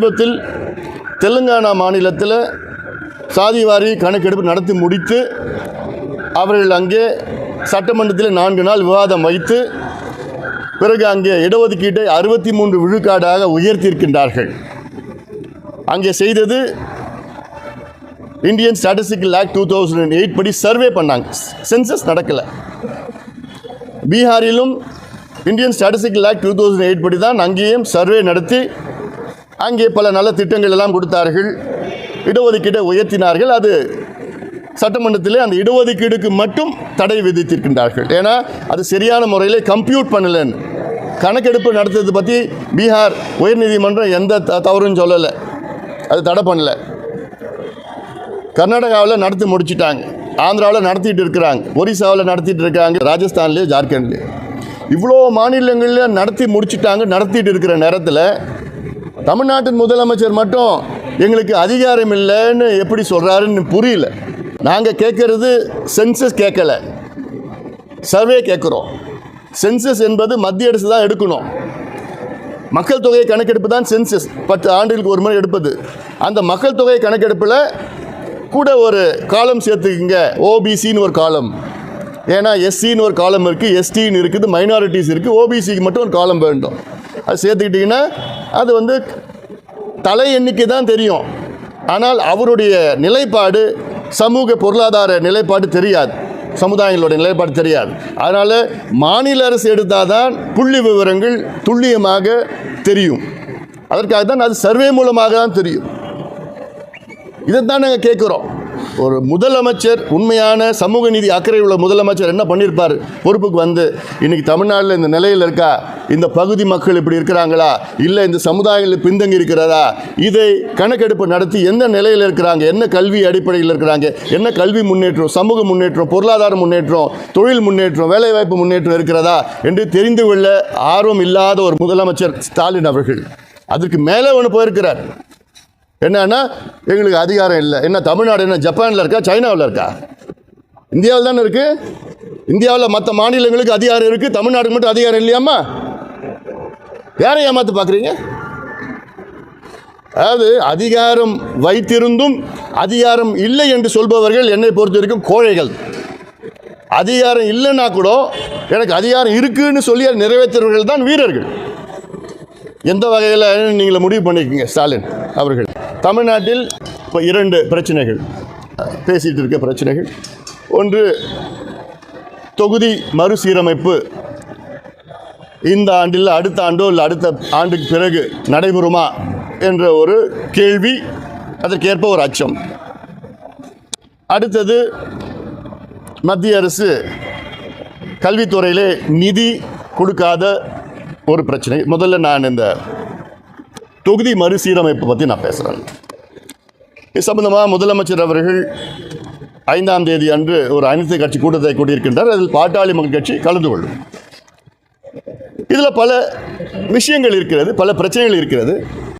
சமீபத்தில் தெலுங்கானா மாநிலத்தில் சாதிவாரி கணக்கெடுப்பு நடத்தி முடித்து அவர்கள் அங்கே சட்டமன்றத்தில் நான்கு நாள் விவாதம் வைத்து பிறகு அங்கே இடஒதுக்கீட்டை அறுபத்தி மூன்று விழுக்காடாக உயர்த்தியிருக்கின்றார்கள். அங்கே செய்தது Indian statistical act two thousand eight படி சர்வே பண்ணாங்க. சென்சஸ் நடக்கலை. பீகாரிலும் Indian statistical act two thousand eight படி தான் அங்கேயும் சர்வே நடத்தி அங்கே பல நல்ல திட்டங்கள் எல்லாம் கொடுத்தார்கள். இடஒதுக்கீட்டை உயர்த்தினார்கள். அது சட்டமன்றத்திலே அந்த இடஒதுக்கீடுக்கு மட்டும் தடை விதித்திருக்கின்றார்கள். ஏன்னா அது சரியான முறையில் கம்ப்யூட் பண்ணலன்னு. கணக்கெடுப்பு நடத்துறது பற்றி பீகார் உயர்நீதிமன்றம் எந்த த- தவறும் சொல்லலை. அது தடை பண்ணலை. கர்நாடகாவில் நடத்தி முடிச்சிட்டாங்க. ஆந்திராவில் நடத்திட்டு இருக்கிறாங்க. ஒரிசாவில் நடத்திட்டு இருக்காங்க. ராஜஸ்தான்லேயும் ஜார்க்கண்ட்லேயும் இவ்வளோ மாநிலங்களில் நடத்தி முடிச்சிட்டாங்க நடத்திட்டு இருக்கிற நேரத்தில் தமிழ்நாட்டின் முதலமைச்சர் மட்டும் எங்களுக்கு அதிகாரம் இல்லைன்னு எப்படி சொல்கிறாருன்னு புரியல. நாங்கள் கேட்குறது சென்சஸ் கேட்கல. சர்வே கேட்குறோம். சென்சஸ் என்பது மத்திய அரசு தான் எடுக்கணும். மக்கள் தொகை கணக்கெடுப்பு தான் சென்சஸ் பத்து ஆண்டுகளுக்கு ஒரு முறை எடுப்பது. அந்த மக்கள் தொகை கணக்கெடுப்பில் கூட ஒரு காலம் சேர்த்துக்குங்க. ஓபிசின்னு ஒரு காலம் ஏன்னா எஸ்சின்னு ஒரு காலம் இருக்குது எஸ்டின்னு இருக்குது மைனாரிட்டிஸ் இருக்குது ஓபிசிக்கு மட்டும் ஒரு காலம் வேண்டும். அது சேர்த்துக்கிட்டிங்கன்னா அது வந்து தலை எண்ணிக்கை தான் தெரியும். ஆனால் அவருடைய நிலைப்பாடு சமூக பொருளாதார நிலைப்பாடு தெரியாது. சமுதாயங்களோட நிலைப்பாடு தெரியாது. அதனால் மாநில அரசு எடுத்தால் தான் புள்ளி விவரங்கள் துல்லியமாக தெரியும். அதற்காக தான் அது சர்வே மூலமாக தான் தெரியும். இதைத்தான் நாங்கள் கேட்குறோம். ஒரு முதலமைச்சர் உண்மையான சமூக நீதி அக்கறை உள்ள முதலமைச்சர் என்ன பண்ணியிருப்பார் பொறுப்புக்கு வந்து இன்னைக்கு தமிழ்நாட்டில் இந்த நிலையில் இருக்கா? இந்த பகுதி மக்கள் இப்படி இருக்கிறாங்களா? இல்லை இந்த சமுதாயங்கள் பின்தங்கி இருக்கிறதா இதை கணக்கெடுப்பு நடத்தி எந்த நிலையில் இருக்கிறாங்க? என்ன கல்வி அடிப்படையில் இருக்கிறாங்க? என்ன கல்வி முன்னேற்றம்? சமூக முன்னேற்றம் பொருளாதார முன்னேற்றம் தொழில் முன்னேற்றம் வேலைவாய்ப்பு முன்னேற்றம் இருக்கிறதா? என்று தெரிந்து கொள்ள ஆர்வம் இல்லாத ஒரு முதலமைச்சர் ஸ்டாலின் அவர்கள். அதற்கு மேலே ஒன்று போயிருக்கிறார். என்னன்னா எங்களுக்கு அதிகாரம் இல்லை. என்ன தமிழ்நாடு என்ன ஜப்பானில் இருக்கா சைனாவில் இருக்கா? இந்தியாவில் தானே இருக்குது இந்தியாவில் மற்ற மாநிலங்களுக்கு அதிகாரம் இருக்குது தமிழ்நாடுக்கு மட்டும் அதிகாரம் இல்லையாம்மா? யாரை ஏமாத்து பார்க்குறீங்க அதாவது அதிகாரம் வைத்திருந்தும் அதிகாரம் இல்லை என்று சொல்பவர்கள் என்னை பொறுத்த வரைக்கும் கோழைகள். அதிகாரம் இல்லைன்னா கூட எனக்கு அதிகாரம் இருக்குன்னு சொல்லி அதை நிறைவேற்றுறவர்கள் தான் வீரர்கள். எந்த வகையில் நீங்கள் முடிவு பண்ணிக்கோங்க ஸ்டாலின் அவர்கள். தமிழ்நாட்டில் இப்போ இரண்டு பிரச்சனைகள். பேசிகிட்டு இருக்க பிரச்சனைகள். ஒன்று தொகுதி மறுசீரமைப்பு. இந்த ஆண்டில் அடுத்த ஆண்டோ இல்லை அடுத்த ஆண்டுக்கு பிறகு நடைபெறுமா என்ற ஒரு கேள்வி அதற்கேற்ப ஒரு அச்சம். அடுத்தது மத்திய அரசு கல்வித்துறையிலே நிதி கொடுக்காத ஒரு பிரச்சனை. முதல்ல நான் இந்த தொகுதி மறுசீரமைப்பு பற்றி நான் பேசுகிறேன் இது சம்பந்தமாக முதலமைச்சர் அவர்கள் ஐந்தாம் தேதி அன்று ஒரு அனைத்து கட்சி கூட்டத்தை கூட்டியிருக்கின்றார் அதில் பாட்டாளி மக்கள் கட்சி கலந்து கொள்ளும். இதில் பல விஷயங்கள் இருக்கிறது பல பிரச்சனைகள் இருக்கிறது.